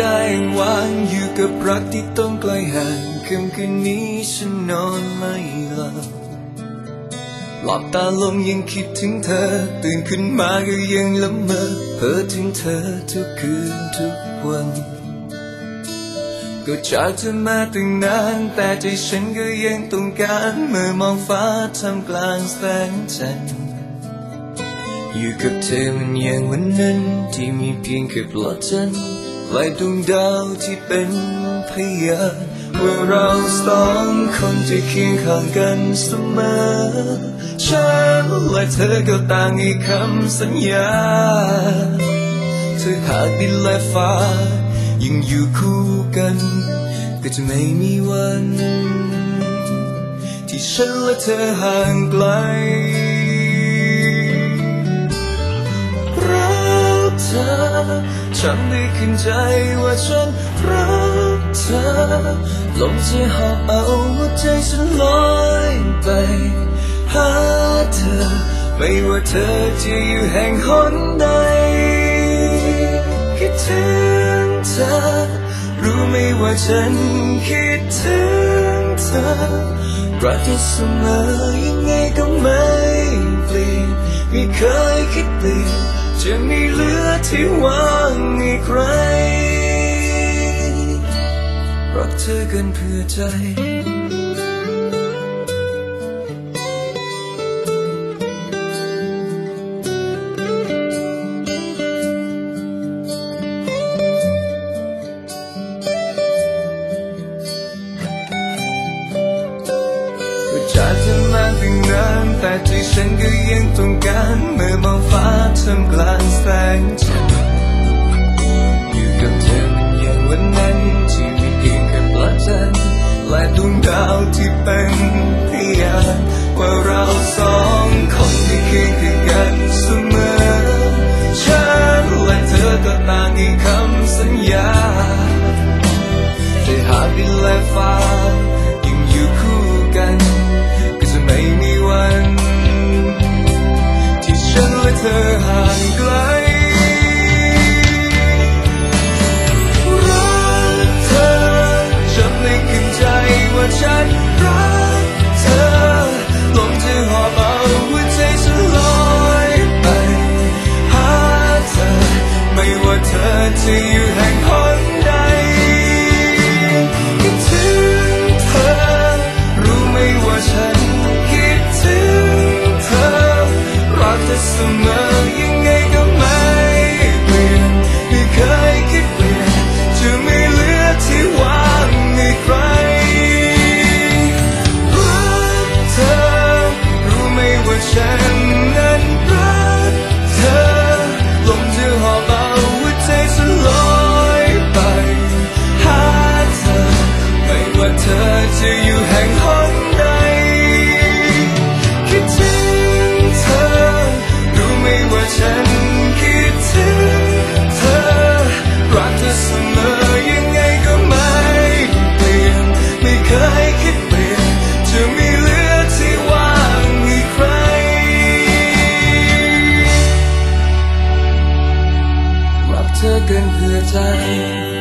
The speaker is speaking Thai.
ได้วางอยู่กับรักที่ต้องไกลห่างค่ำคืนนี้ฉันนอนไม่หลับหลับตาลงยังคิดถึงเธอ ตื่นขึ้นมาก็ยังละเมอเพ้อถึงเธอทุกคืนทุกวันก็จากเธอมาตั้งนานแต่ใจฉันก็ยังต้องการเมื่อมองฟ้าทำกลางแสงจันทร์อยู่กับเธอมันอย่างวันนั้นที่มีเพียงแค่ปลอดจันทร์ และดวงดาวที่เป็นพยานว่าเราสองคนจะเคียงข้างกันเสมอฉันและเธอก็ต่างให้คำสัญญาเธอหากดินและฟ้ายังอยู่คู่กัน ก็จะไม่มีวัน ที่ฉันและเธอห่างไกล ฉันได้ขึ้นใจว่าฉันรักเธอลมจะหอบเอาหัวใจฉันลอยไปหาเธอ ไม่ว่าเธอจะอยู่แห่งหนใดคิดถึงเธอ รู้ไหมว่าฉันคิดถึงเธอรักเธอเสมอยังไงก็ไม่เปลี่ยนไม่เคยคิดเปลี่ยน จะมีเหลือที่ว่างให้ใคร รักเธอกันเพื่อใจก็จากเธอมาตั้งนานแต่ใจฉันก็ยังต้องการเมื่อมองฟ้าทำกลาง เป็นพยานว่าเราสองคนที่เคียงข้างกันเสมอฉันและเธอก็ต่างให้คำสัญญาแต่หากดินและฟ้ายังอยู่คู่กันก็จะไม่มีวัน ที่ฉันและเธอห่างไกล รักเ